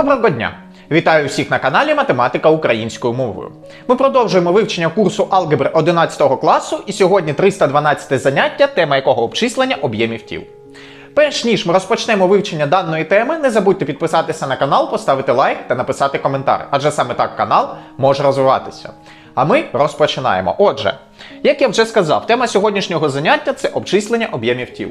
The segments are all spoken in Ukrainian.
Доброго дня! Вітаю всіх на каналі Математика українською мовою. Ми продовжуємо вивчення курсу алгебри 11 класу, і сьогодні 312 заняття, тема якого обчислення об'ємів тіл. Перш ніж ми розпочнемо вивчення даної теми, не забудьте підписатися на канал, поставити лайк та написати коментар, адже саме так канал може розвиватися. А ми розпочинаємо. Отже, як я вже сказав, тема сьогоднішнього заняття це обчислення об'ємів тіл.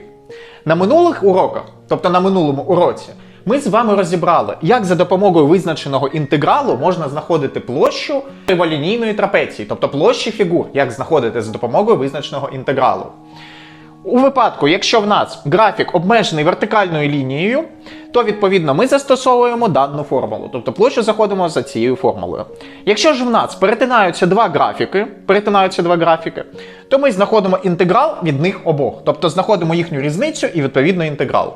На минулих уроках, тобто на минулому уроці, ми з вами розібрали, як за допомогою визначеного інтегралу можна знаходити площу криволінійної трапеції, тобто площі фігур, як знаходити за допомогою визначеного інтегралу. У випадку, якщо в нас графік обмежений вертикальною лінією, то відповідно ми застосовуємо дану формулу, тобто площу заходимо за цією формулою. Якщо ж в нас перетинаються два графіки, перетинаються два графіки, то ми знаходимо інтеграл від них обох, тобто знаходимо їхню різницю і відповідно інтеграл.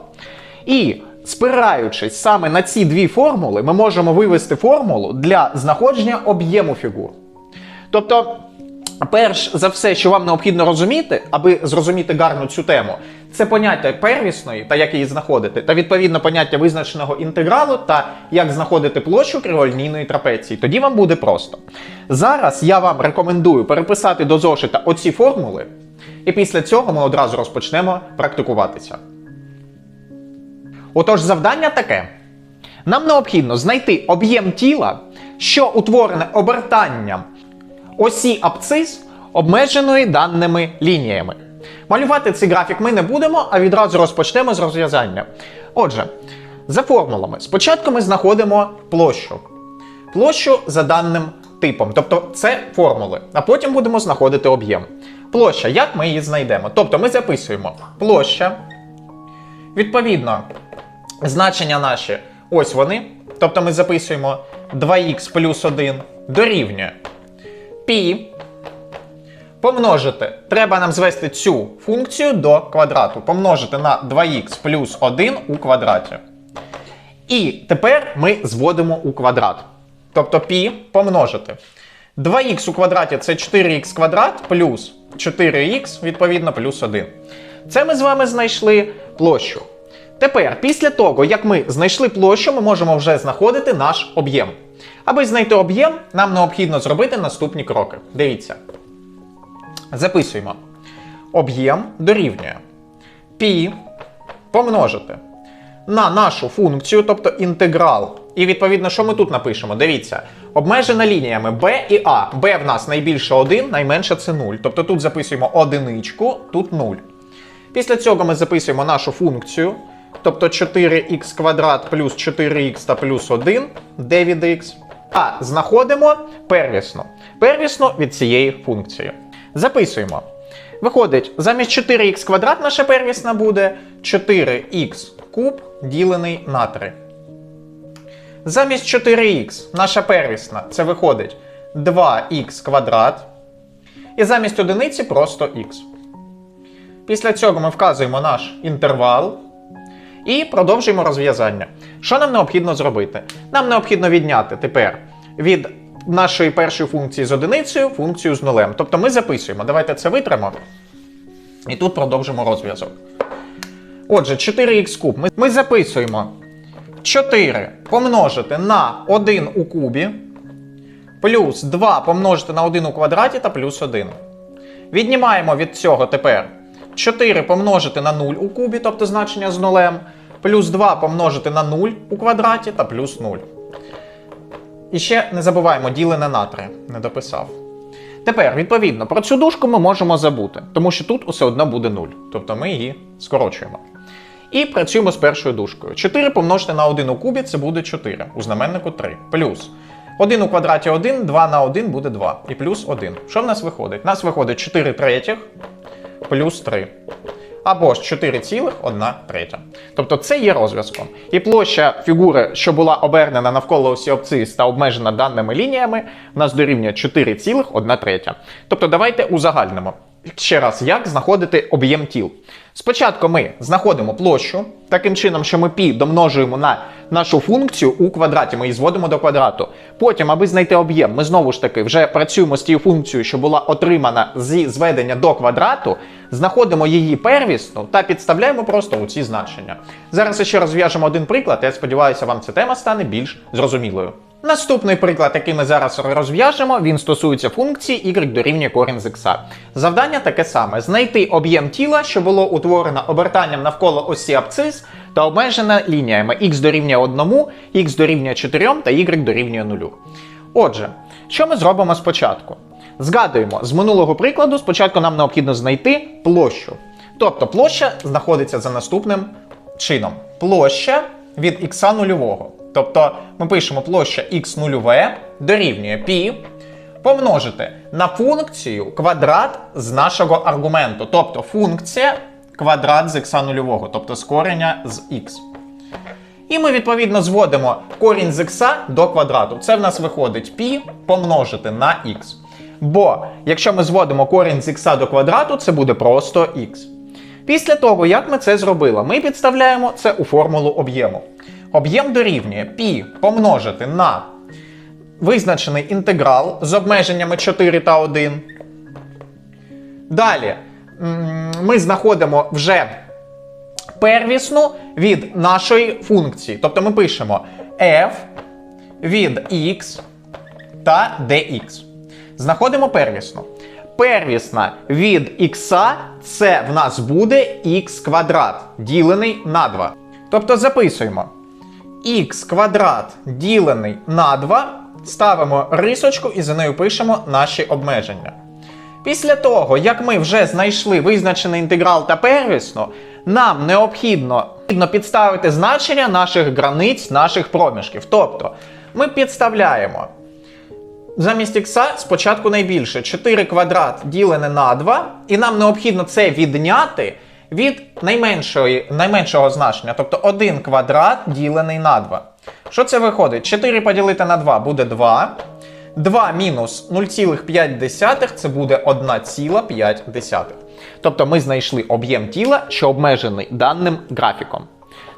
І спираючись саме на ці дві формули, ми можемо вивести формулу для знаходження об'єму фігур. Тобто, перш за все, що вам необхідно розуміти, аби зрозуміти гарно цю тему, це поняття первісної та як її знаходити, та відповідно поняття визначеного інтегралу та як знаходити площу криволінійної трапеції. Тоді вам буде просто. Зараз я вам рекомендую переписати до зошита оці формули, і після цього ми одразу розпочнемо практикуватися. Отож, завдання таке. Нам необхідно знайти об'єм тіла, що утворене обертанням осі абцис, обмеженої даними лініями. Малювати цей графік ми не будемо, а відразу розпочнемо з розв'язання. Отже, за формулами. Спочатку ми знаходимо площу. Площу за даним типом, тобто це формули. А потім будемо знаходити об'єм. Площа, як ми її знайдемо? Тобто ми записуємо площа. Відповідно, значення наші ось вони. Тобто ми записуємо 2х плюс 1 дорівнює пі. Помножити. Треба нам звести цю функцію до квадрату. Помножити на 2х плюс 1 у квадраті. І тепер ми зводимо у квадрат. Тобто пі помножити. 2х у квадраті це 4х квадрат плюс 4х, відповідно, плюс 1. Це ми з вами знайшли площу. Тепер, після того, як ми знайшли площу, ми можемо вже знаходити наш об'єм. Аби знайти об'єм, нам необхідно зробити наступні кроки. Дивіться. Записуємо. Об'єм дорівнює π помножити на нашу функцію, тобто інтеграл. І відповідно, що ми тут напишемо? Дивіться, обмежена лініями b і a. b в нас найбільше 1, найменше це 0. Тобто тут записуємо одиничку, тут 0. Після цього ми записуємо нашу функцію. Тобто 4х квадрат плюс 4х та плюс 1 де від х. А знаходимо первісну. Первісну від цієї функції. Записуємо. Виходить, замість 4х квадрат наша первісна буде 4х куб ділений на 3. Замість 4х наша первісна це виходить 2х квадрат. І замість одиниці просто х. Після цього ми вказуємо наш інтервал. І продовжуємо розв'язання. Що нам необхідно зробити? Нам необхідно відняти тепер від нашої першої функції з одиницею функцію з нулем.Тобто ми записуємо. Давайте це витримо. І тут продовжимо розв'язок. Отже, 4х куб. Ми, ми записуємо 4 помножити на 1 у кубі, плюс 2 помножити на 1 у квадраті та плюс 1. Віднімаємо від цього тепер 4 помножити на 0 у кубі, тобто значення з нулем, плюс 2 помножити на 0 у квадраті та плюс 0. І ще не забуваємо ділене на 3. Не дописав. Тепер, відповідно, про цю дужку ми можемо забути, тому що тут усе одно буде 0. Тобто ми її скорочуємо. І працюємо з першою дужкою. 4 помножити на 1 у кубі це буде 4. У знаменнику 3. Плюс 1 у квадраті 1, 2 на 1 буде 2. І плюс 1. Що в нас виходить? У нас виходить 4 третіх плюс 3. Або ж 4,1 третя. Тобто це є розв'язком. І площа фігури, що була обернена навколо осі обці та обмежена даними лініями, в нас дорівнює 4,1 третя. Тобто давайте узагальнимо. Ще раз, як знаходити об'єм тіл? Спочатку ми знаходимо площу, таким чином, що ми π домножуємо на нашу функцію у квадраті, ми її зводимо до квадрату. Потім, аби знайти об'єм, ми знову ж таки вже працюємо з тією функцією, що була отримана зі зведення до квадрату, знаходимо її первісну та підставляємо просто у ці значення. Зараз ще розв'яжемо один приклад, я сподіваюся, вам ця тема стане більш зрозумілою. Наступний приклад, який ми зараз розв'яжемо, він стосується функції y дорівнює корінь з x. Завдання таке саме: знайти об'єм тіла, що було утворено обертанням навколо осі абцис та обмежена лініями x дорівнює 1, x дорівнює 4 та y дорівнює 0. Отже, що ми зробимо спочатку? Згадуємо, з минулого прикладу спочатку нам необхідно знайти площу. Тобто площа знаходиться за наступним чином: площа від х нульового. Тобто ми пишемо площа х нульове дорівнює π помножити на функцію квадрат з нашого аргументу. Тобто функція квадрат з х нульового, тобто з кореня з х. І ми відповідно зводимо корінь з х до квадрату. Це в нас виходить π помножити на х. Бо якщо ми зводимо корінь з х до квадрату, це буде просто х. Після того, як ми це зробили, ми підставляємо це у формулу об'єму. Об'єм дорівнює π помножити на визначений інтеграл з обмеженнями 4 та 1. Далі ми знаходимо вже первісну від нашої функції. Тобто ми пишемо f від x та dx. Знаходимо первісну. Первісна від x це в нас буде x квадрат, ділений на 2. Тобто записуємо x квадрат ділений на 2, ставимо рисочку і за нею пишемо наші обмеження. Після того, як ми вже знайшли визначений інтеграл та первісну, нам необхідно підставити значення наших границь, наших проміжків. Тобто ми підставляємо замість х спочатку найбільше 4 квадрат ділене на 2, і нам необхідно це відняти від найменшої, найменшого значення, тобто 1 квадрат ділений на 2. Що це виходить? 4 поділити на 2 буде 2. 2 мінус 0,5 це буде 1,5. Тобто ми знайшли об'єм тіла, що обмежений даним графіком.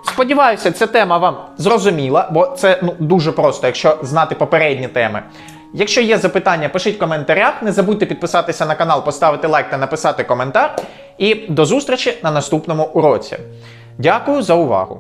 Сподіваюся, ця тема вам зрозуміла, бо це ну, дуже просто, якщо знати попередні теми. Якщо є запитання, пишіть в коментарях. Не забудьте підписатися на канал, поставити лайк та написати коментар. І до зустрічі на наступному уроці. Дякую за увагу!